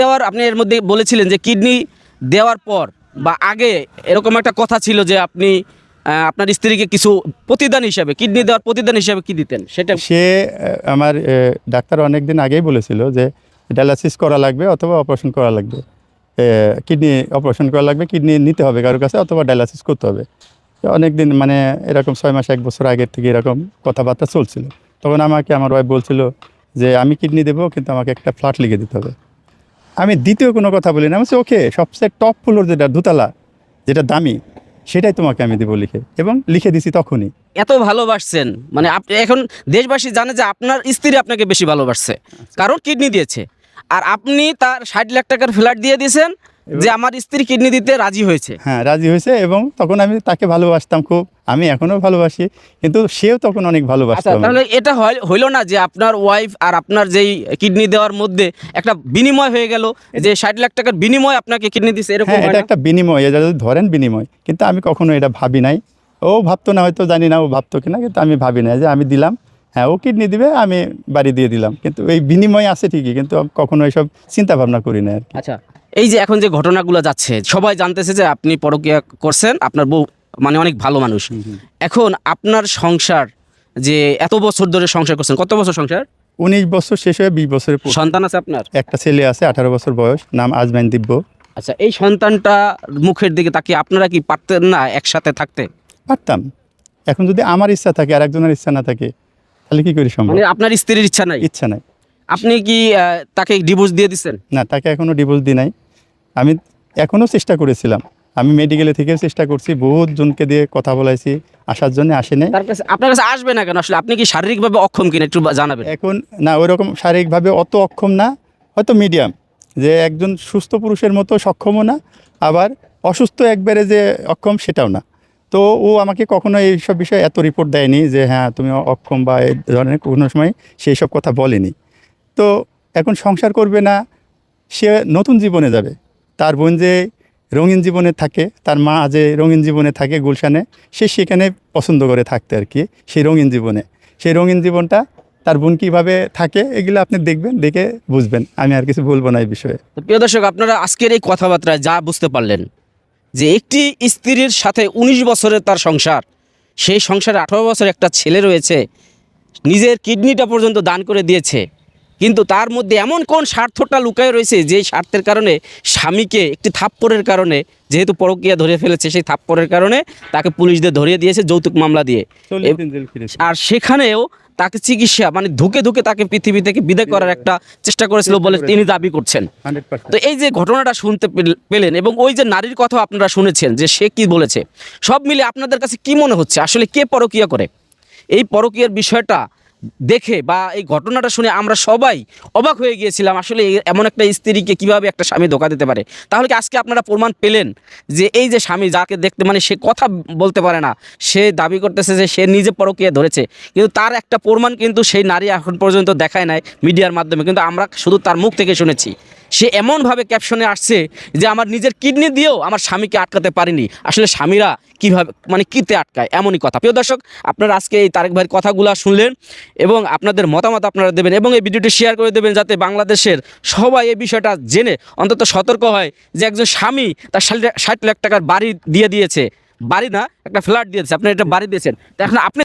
দেওয়ার, আপনি এর মধ্যে বলেছিলেন যে কিডনি দেওয়ার পর বা আগে এরকম একটা কথা ছিল যে আপনি আপনার স্ত্রীকে কিছু প্রতিদান হিসাবে, কিডনি দেওয়ার প্রতিদান হিসাবে কি দিতেন? সেটা সে আমার ডাক্তার অনেক দিন আগেই বলেছিল যে ডায়ালাসিস করা লাগবে অথবা অপারেশন করা লাগবে। কিডনি অপারেশন করা লাগবে, কিডনি নিতে হবে কারোর কাছে অথবা ডায়ালাসিস করতে হবে। অনেক দিন মানে এরকম ছয় মাস, এক বছর আগের থেকে এরকম কথাবার্তা চলছিল। তখন আমাকে, আমার ওয়াইফ বলছিল যে, আমি কিডনি দেবো, কিন্তু আমাকে একটা ফ্ল্যাট লিখে দিতে হবে। আমি দ্বিতীয় কোনো কথা বলি না। আমি ওকে সবচেয়ে টপ ফ্লোর যেটা দোতলা যেটা দামি সেটাই তোমাকে আমি দেবো লিখে। এবং লিখে দিছি তখনই। এত ভালোবাসছেন। মানে আপনি এখন দেশবাসী জানে যে আপনার স্ত্রী আপনাকে বেশি ভালোবাসছে। কারণ কিডনি দিয়েছে। আর আপনি তার ষাট লাখ টাকার ফ্ল্যাট দিয়ে দিয়েছেন যে আমার স্ত্রী কিডনি দিতে রাজি হয়েছে। হ্যাঁ রাজি হয়েছে এবং তখন আমি তাকে ভালোবাসতাম খুব। আমি এখনও ভালোবাসি কিন্তু সেও তখন অনেক ভালোবাসতো আচ্ছা তাহলে এটা হইল না যে আপনার ওয়াইফ আর আপনার যেই কিডনি দেওয়ার মধ্যে একটা বিনিময় হয়ে গেল যে ষাট লাখ টাকার বিনিময় আপনাকে কিডনি দিচ্ছে এরকম হ্যাঁ এটা একটা বিনিময় এটা যদি ধরেন বিনিময় কিন্তু আমি কখনো এটা ভাবি নাই। ও ভাবতো না হয়তো জানি না ও ভাবতো কিনা কিন্তু আমি ভাবি না যে আমি দিলাম হ্যাঁ ও কিডনি দিবে আমি বাড়ি দিয়ে দিলাম। কিন্তু এই বিনিময় আছে ঠিকই কিন্তু কখনো এসব চিন্তা ভাবনা করি না আর কি। আচ্ছা এই যে এখন যে ঘটনাগুলো যাচ্ছে সবাই জানতেছে যে আপনি পরকীয়া করছেন আপনার বউ মানে অনেক ভালো মানুষ। এখন আপনার সংসার যে এত বছর ধরে সংসার করছেন কত বছর সংসার? উনিশ বছর শেষ হয়ে বিশ বছরে পড়- সন্তান আছে আপনার? একটা ছেলে আছে আঠারো বছর বয়স নাম আজমাইন দিব্য। আচ্ছা এই সন্তানটা মুখের দিকে তাকিয়ে আপনারা কি পারতেন না একসাথে থাকতে? পারতাম। এখন যদি আমার ইচ্ছা থাকে আর একজনের ইচ্ছা না থাকে তাহলে কি করি সম্ভব? মানে আপনার স্ত্রীর ইচ্ছা নাই? ইচ্ছা নাই। আপনি কি তাকে ডিভোর্স দিয়ে দিচ্ছেন না তাকে এখনও ডিভোর্স দিই নাই। আমি এখনও চেষ্টা করেছিলাম। আমি মেডিকেলে থেকেও চেষ্টা করছি বহুত জনকে দিয়ে কথা বলাইছি আসার জন্য আসে নাই। তার কাছে আপনার কাছে আসবে না কেন? আসলে আপনি কি শারীরিকভাবে অক্ষম কিনা একটু জানাবেন। এখন না ওই রকম শারীরিকভাবে অত অক্ষম না হয়তো মিডিয়াম যে একজন সুস্থ পুরুষের মতো সক্ষমও না আবার অসুস্থ একবারে যে অক্ষম সেটাও না। তো ও আমাকে কখনো এইসব বিষয়ে এত রিপোর্ট দেয়নি যে হ্যাঁ তুমি অক্ষম বা এই ধরনের কোনো সময় সেই সব কথা বলেনি। তো এখন সংসার করবে না, সে নতুন জীবনে যাবে। তার বোন যে রঙিন জীবনে থাকে, তার মা যে রঙিন জীবনে থাকে গুলশানে, সে সেখানে পছন্দ করে থাকতে আর কি সেই রঙিন জীবনে। সেই রঙিন জীবনটা তার বোন কীভাবে থাকে, এগুলো আপনি দেখবেন, দেখে বুঝবেন। আমি আর কিছু বলব না এই বিষয়ে। প্রিয় দর্শক, আপনারা আজকের এই কথাবার্তায় যা বুঝতে পারলেন, যে একটি স্ত্রীর সাথে ১৯ বছরের তার সংসার, সেই সংসারে আঠারো বছর একটা ছেলে রয়েছে, নিজের কিডনিটা পর্যন্ত দান করে দিয়েছে কিন্তু তার মধ্যে এমন কোন স্বার্থটা লুকায় রয়েছে যে স্বার্থের কারণে স্বামীকে একটি থাপ্পড়ের কারণে যেহেতু পরকীয়া ধরে ফেলেছে সেই থাপ্পড়ের কারণে তাকে পুলিশদের ধরিয়ে দিয়েছে যৌতুক মামলা দিয়ে। আর সেখানেও তাকে চিকিৎসা মানে ধুকে ধুকে তাকে পৃথিবী থেকে বিদায় করার একটা চেষ্টা করেছিল বলে তিনি দাবি করছেন। তো এই যে ঘটনাটা শুনতে পেল- পেলেন এবং ওই যে নারীর কথা আপনারা শুনেছেন যে সে কি বলেছে সব মিলে আপনাদের কাছে কি মনে হচ্ছে? আসলে কে পরকিয়া করে? এই পরকীয়ার বিষয়টা দেখে বা এই ঘটনাটা শুনে আমরা সবাই অবাক হয়ে গিয়েছিলাম, আসলে এমন একটা স্ত্রীকে কীভাবে একটা স্বামী ধোকা দিতে পারে। তাহলে কি আজকে আপনারা প্রমাণ পেলেন যে এই যে স্বামী যাকে দেখতে মানে সে কথা বলতে পারে না, সে দাবি করতেছে যে সে নিজে পরকিয়া ধরেছে, কিন্তু তার একটা প্রমাণ কিন্তু সেই নারী এখন পর্যন্ত দেখায় নাই মিডিয়ার মাধ্যমে, কিন্তু আমরা শুধু তার মুখ থেকে শুনেছি। সে এমনভাবে ক্যাপশনে আসছে যে আমার নিজের কিডনি দিয়েও আমার স্বামীকে আটকাতে পারিনি। আসলে স্বামীরা কীভাবে মানে কীতে আটকায়? এমনই কথা। প্রিয় দর্শক, আপনারা আজকে এই তারেক ভাইয়ের কথাগুলো শুনলেন এবং আপনাদের মতামত আপনারা দেবেন এবং এই ভিডিওটি শেয়ার করে দেবেন যাতে বাংলাদেশের সবাই এই বিষয়টা জেনে, অন্তত সতর্ক হয় যে একজন স্বামী তার ষাট লাখ টাকার বাড়ি দিয়ে দিয়েছে। বাড়ি না, একটা ফ্ল্যাট দিয়েছে। আপনি একটা বাড়ি দিয়েছেন। এখন আপনি